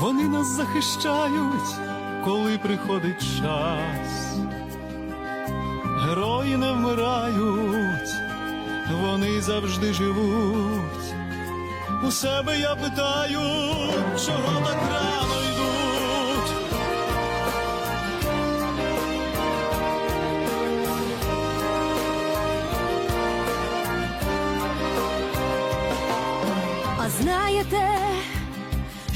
Вони нас захищають, коли приходить час. Герої не вмирають, вони завжди живуть. У себе я питаю, чого так рано йдуть. А знаєте,